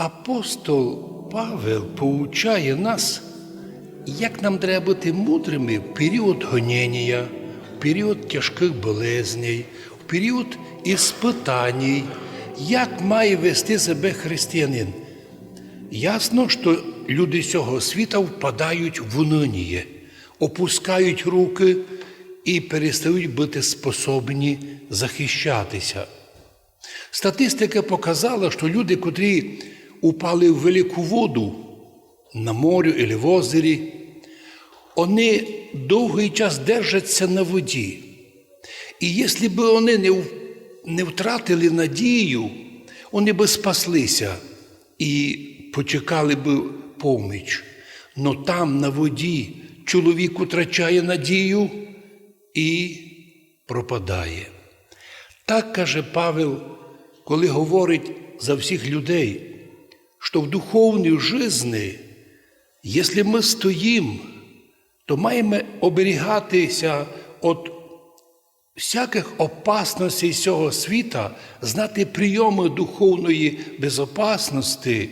Апостол Павел поучає нас, як нам треба бути мудрими в період гоніння, в період тяжких болезней, в період іспитань, як має вести себе християнин. Ясно, що люди цього світа впадають в уныние, опускають руки і перестають бути способні захищатися. Статистика показала, що люди, котрі упали в велику воду на морю або в озері, вони довгий час держаться на воді. І якщо б вони не, не втратили надію, вони би спаслися і почекали б поміч. Но там на воді чоловік втрачає надію і пропадає. Так каже Павел, коли говорить за всіх людей, що в духовній житті, якщо ми стоїмо, то маємо оберігатися від всяких опасностей цього світа, знати прийоми духовної безопасності,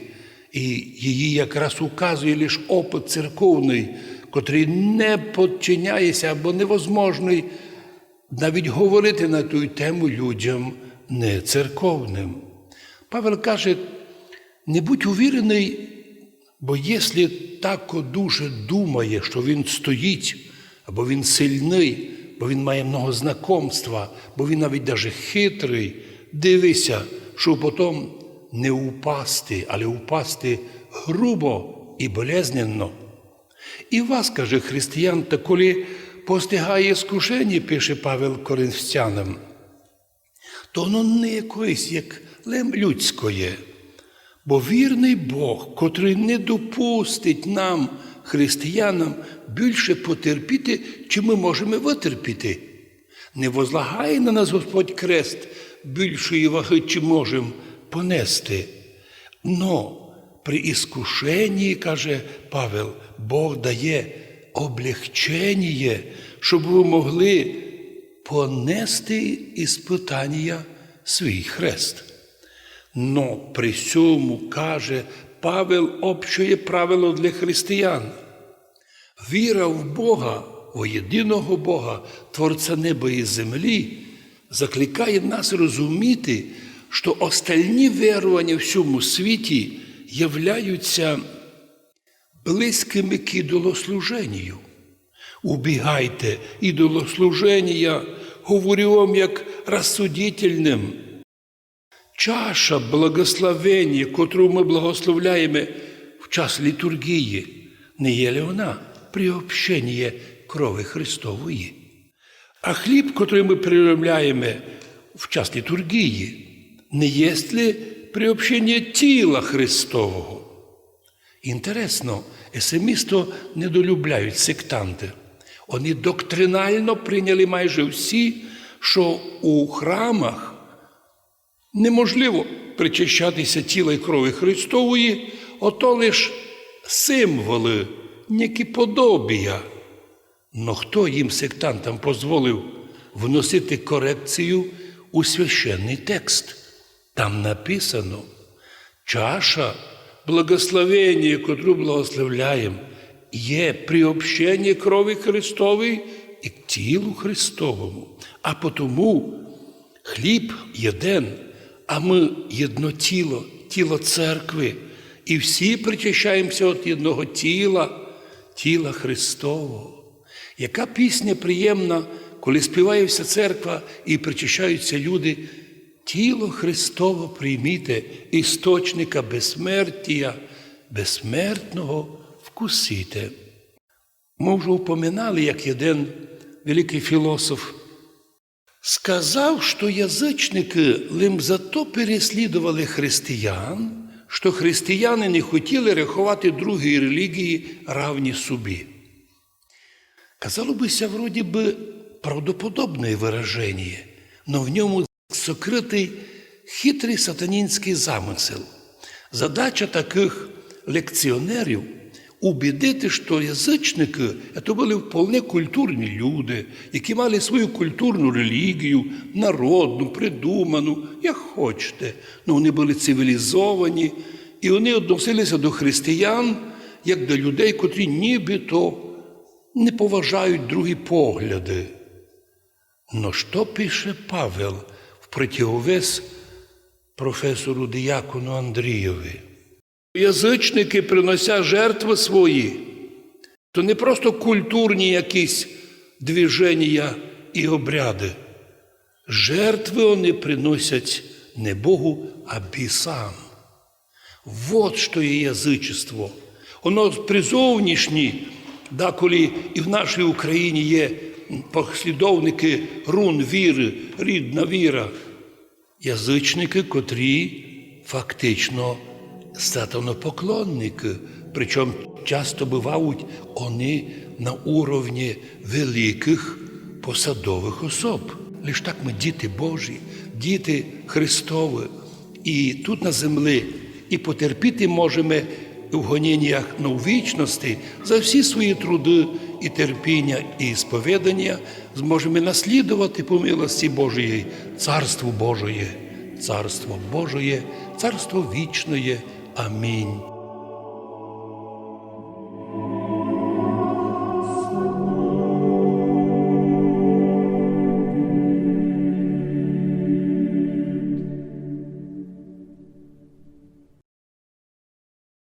і її якраз указує лише опит церковний, котрий не подчиняється або невозможний навіть говорити на ту тему людям не церковним. Павел каже, не будь увірений, бо якщо так дуже думає, що він стоїть, або він сильний, бо він має много знакомства, бо він навіть даже хитрий, дивися, щоб потім не упасти, але упасти грубо і болезненно. І вас, каже християн, та коли постигає скушення, пише Павел Коринфянам, то воно не якоїсь, як лем людськоє. Бо вірний Бог, котрий не допустить нам, християнам, більше потерпіти, чи ми можемо витерпіти. Не возлагає на нас Господь крест більшої ваги, чи можемо понести. Но при іскушенні, каже Павел, Бог дає облегчення, щоб ви могли понести іспитання свій хрест. Но при цьому каже Павел общує правило для християн. Віра в Бога, у єдиного Бога, Творця неба і землі, закликає нас розуміти, що остальні вірування в цьому світі являються близькими к ідолослуженню. Убігайте ідолослуження, говорю вам як розсудительним. Чаша благословення, котру ми благословляємо в час літургії, не є ли вона приобщення крови Христової? А хліб, котрий ми приймаємо в час літургії, не є ли приобщення тіла Христового? Інтересно, есемісто недолюбляють сектанти. Вони доктринально прийняли майже всі, що у храмах неможливо причащатися тіла і крові Христової, ото лиш символи, які подобія. Но хто їм, сектантам, дозволив вносити корекцію у священний текст? Там написано чаша благословення, котру благословляємо, є приобщення крові Христової і к тілу Христовому. А потому хліб єден, а ми єдно тіло, тіло церкви, і всі причащаємося від одного тіла, тіла Христового. Яка пісня приємна, коли співає вся церква і причащаються люди, тіло Христово прийміте, істочника безсмертія, безсмертного вкусите. Ми вже упоминали, як один великий філософ сказав, що язичники лим зато переслідували християн, що християни не хотіли рахувати другі релігії равні собі. Казало бися, вроді би, правдоподобне вираження, но в ньому сокритий хитрий сатанінський замисел. Задача таких лекціонерів убідити, що язичники це були вполне культурні люди, які мали свою культурну релігію, народну, придуману, як хочете. Ну, вони були цивілізовані І вони відносилися до християн як до людей, котрі нібито не поважають другі погляди. Но що пише Павел в противовес професору Діякону Андрієві? Язичники, приносять жертви свої, то не просто культурні якісь движення і обряди. Жертви вони приносять не Богу, а бісам. Вот що є язичество. Воно при зовнішній, да, коли і в нашій Україні є послідовники рун віри, рідна віра, язичники, котрі фактично сатанопоклонники, причому часто бувають вони на уровні великих посадових особ. Лиш так ми діти Божі, діти Христові, і тут на землі, і потерпіти можемо в гоніннях на вічності за всі свої труди і терпіння, і сповідання, зможемо наслідувати по милості Божої, Царство Божоє, Царство Божоє, Царство вічне. Amin.